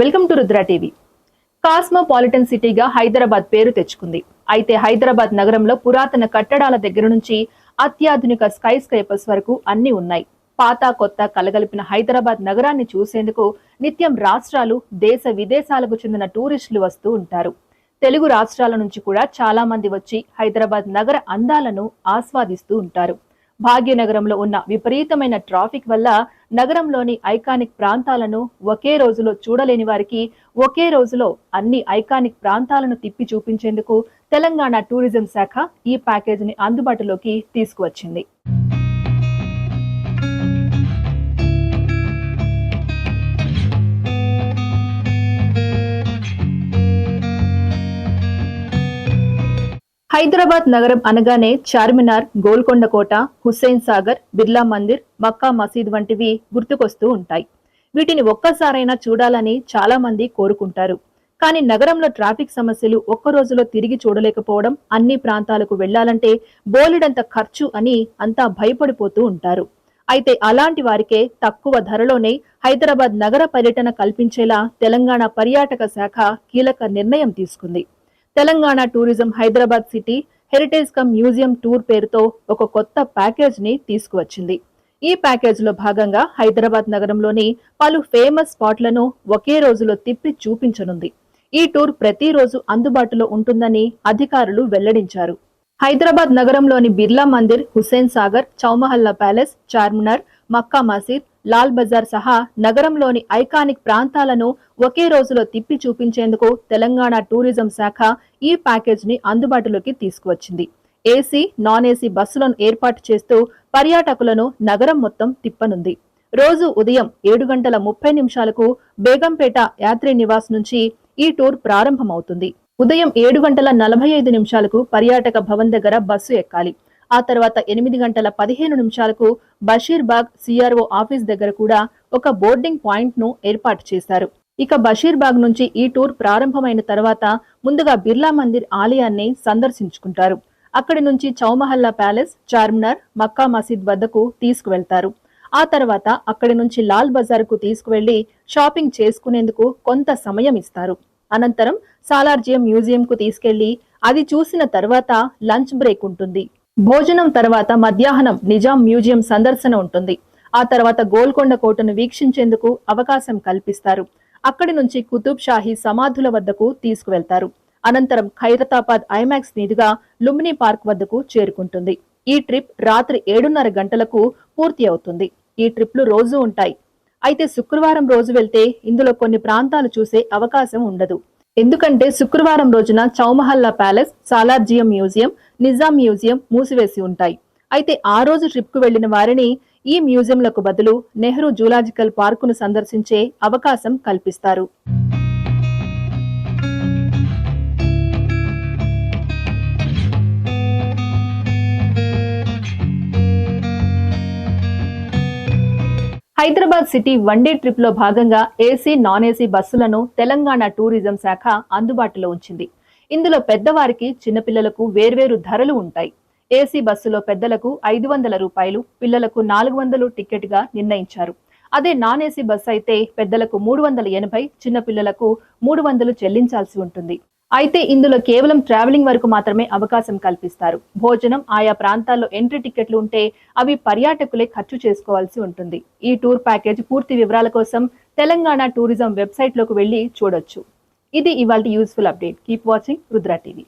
Welcome to Rudra TV. Cosmopolitan సిటీగా హైదరాబాద్ పేరు తెచ్చుకుంది. అయితే హైదరాబాద్ నగరంలో పురాతన కట్టడాల దగ్గర నుంచి అత్యాధునిక స్కై స్క్రైపర్స్ వరకు అన్ని ఉన్నాయి. పాత కొత్త కలగలిపిన హైదరాబాద్ నగరాన్ని చూసేందుకు నిత్యం రాష్ట్రాలు దేశ విదేశాలకు చెందిన టూరిస్టులు వస్తూ ఉంటారు. తెలుగు రాష్ట్రాల నుంచి కూడా చాలా మంది వచ్చి హైదరాబాద్ నగర అందాలను ఆస్వాదిస్తూ ఉంటారు. భాగ్యనగరంలో ఉన్న విపరీతమైన ట్రాఫిక్ వల్ల నగరంలోని ఐకానిక్ ప్రాంతాలను ఒకే రోజులో చూడలేని వారికి ఒకే రోజులో అన్ని ఐకానిక్ ప్రాంతాలను తిప్పి చూపించేందుకు తెలంగాణ టూరిజం శాఖ ఈ ప్యాకేజీని అందుబాటులోకి తీసుకువచ్చింది. హైదరాబాద్ నగరం అనగానే చార్మినార్ గోల్కొండ కోట హుస్సేన్ సాగర్ బిర్లా మందిర్ మక్కా మసీద్ వంటివి గుర్తుకొస్తూ ఉంటాయి. వీటిని ఒక్కసారైనా చూడాలని చాలా మంది కోరుకుంటారు. కానీ నగరంలో ట్రాఫిక్ సమస్యలు ఒక్క రోజులో తిరిగి చూడలేకపోవడం అన్ని ప్రాంతాలకు వెళ్ళాలంటే బోలెడంత ఖర్చు అని అంతా భయపడిపోతూ ఉంటారు. అయితే అలాంటి వారికే తక్కువ ధరలోనే హైదరాబాద్ నగర పర్యటన కల్పించేలా తెలంగాణ పర్యాటక శాఖ కీలక నిర్ణయం తీసుకుంది. Telangana tourism Hyderabad city heritage cum museum tour పేరుతో ఒక కొత్త ప్యాకేజ్ని తీసుకువచ్చింది. ఈ ప్యాకేజ్లో భాగంగా హైదరాబాద్ నగరంలోని పలు ఫేమస్ స్పాట్లను ఒకే రోజులో తిప్పి చూపించనుంది. ఈ టూర్ ప్రతిరోజు అందుబాటులో ఉంటుందని అధికారులు వెల్లడించారు. హైదరాబాద్ నగరంలోని బిర్లా మందిర్ హుస్సేన్ సాగర్ చౌమహల్లా ప్యాలెస్ చార్మినార్ మక్కా మసీద్ లాల్ బజార్ సహా నగరంలోని ఐకానిక్ ప్రాంతాలను ఒకే రోజులో తిప్పి చూపించేందుకు తెలంగాణ టూరిజం శాఖ ఈ ప్యాకేజీని అందుబాటులోకి తీసుకువచ్చింది. ఏసీ నాన్ ఏసీ బస్సులను ఏర్పాటు చేస్తూ పర్యాటకులను నగరం మొత్తం తిప్పనుంది. రోజు ఉదయం ఏడు గంటల ముప్పై నిమిషాలకు బేగంపేట యాత్రి నివాస్ నుంచి ఈ టూర్ ప్రారంభమవుతుంది. ఉదయం ఏడు గంటల నలభై ఐదు నిమిషాలకు పర్యాటక భవన్ దగ్గర బస్సు ఎక్కాలి. ఆ తర్వాత ఎనిమిది గంటల పదిహేను నిమిషాలకు బషీర్బాగ్ సిఆర్ఓ ఆఫీస్ దగ్గర కూడా ఒక బోర్డింగ్ పాయింట్ను ఏర్పాటు చేశారు. ఇక బషీర్బాగ్ నుంచి ఈ టూర్ ప్రారంభమైన తర్వాత ముందుగా బిర్లా మందిర్ ఆలయాన్ని సందర్శించుకుంటారు. అక్కడి నుంచి చౌమహల్లా ప్యాలెస్ చార్మినార్ మక్కా మసీద్ వద్దకు తీసుకువెళ్తారు. ఆ తర్వాత అక్కడి నుంచి లాల్ బజార్కు తీసుకువెళ్ళి షాపింగ్ చేసుకునేందుకు కొంత సమయం ఇస్తారు. అనంతరం సాలార్జియం మ్యూజియం కు తీసుకెళ్ళి అది చూసిన తర్వాత లంచ్ బ్రేక్ ఉంటుంది. భోజనం తర్వాత మధ్యాహ్నం నిజాం మ్యూజియం సందర్శన ఉంటుంది. ఆ తర్వాత గోల్కొండ కోటను వీక్షించేందుకు అవకాశం కల్పిస్తారు. అక్కడి నుంచి కుతుబ్ షాహీ సమాధుల వద్దకు తీసుకువెళ్తారు. అనంతరం ఖైరతాబాద్ ఐమాక్స్ మీదుగా లుంబిని పార్క్ వద్దకు చేరుకుంటుంది. ఈ ట్రిప్ రాత్రి ఏడున్నర గంటలకు పూర్తి అవుతుంది. ఈ ట్రిప్లు రోజు ఉంటాయి. అయితే శుక్రవారం రోజు వెళ్తే ఇందులో కొన్ని ప్రాంతాలు చూసే అవకాశం ఉండదు. ఎందుకంటే శుక్రవారం రోజున Chowmahalla palace Salarjung museum Nizam museum మూసివేసి ఉంటాయి. అయితే ఆ రోజు ట్రిప్కు వెళ్ళిన వారిని ఈ మ్యూజియంలకు బదులు నెహ్రూ జూలాజికల్ పార్కును సందర్శించే అవకాశం కల్పిస్తారు. హైదరాబాద్ సిటీ వన్డే ట్రిప్లో భాగంగా ఏసీ నాన్ ఏసీ బస్సులను తెలంగాణ టూరిజం శాఖ అందుబాటులో ఉంచింది. ఇందులో పెద్దవారికి చిన్నపిల్లలకు వేర్వేరు ధరలు ఉంటాయి. ఏసీ బస్సులో పెద్దలకు ఐదు వందల రూపాయలు పిల్లలకు నాలుగు వందలు టికెట్గా నిర్ణయించారు. అదే నాన్ ఏసీ బస్సు అయితే పెద్దలకు మూడు వందల ఎనభై చిన్నపిల్లలకు మూడు వందలు చెల్లించాల్సి ఉంటుంది. అయితే ఇందులో కేవలం ట్రావెలింగ్ వరకు మాత్రమే అవకాశం కల్పిస్తారు. భోజనం ఆయా ప్రాంతాల్లో ఎంట్రీ టికెట్లు ఉంటే అవి పర్యాటకులే ఖర్చు చేసుకోవాల్సి ఉంటుంది. ఈ టూర్ ప్యాకేజ్ పూర్తి వివరాల కోసం తెలంగాణ టూరిజం వెబ్సైట్లోకి వెళ్ళి చూడొచ్చు. ఇది ఇవాళ useful update. Keep watching Rudra TV.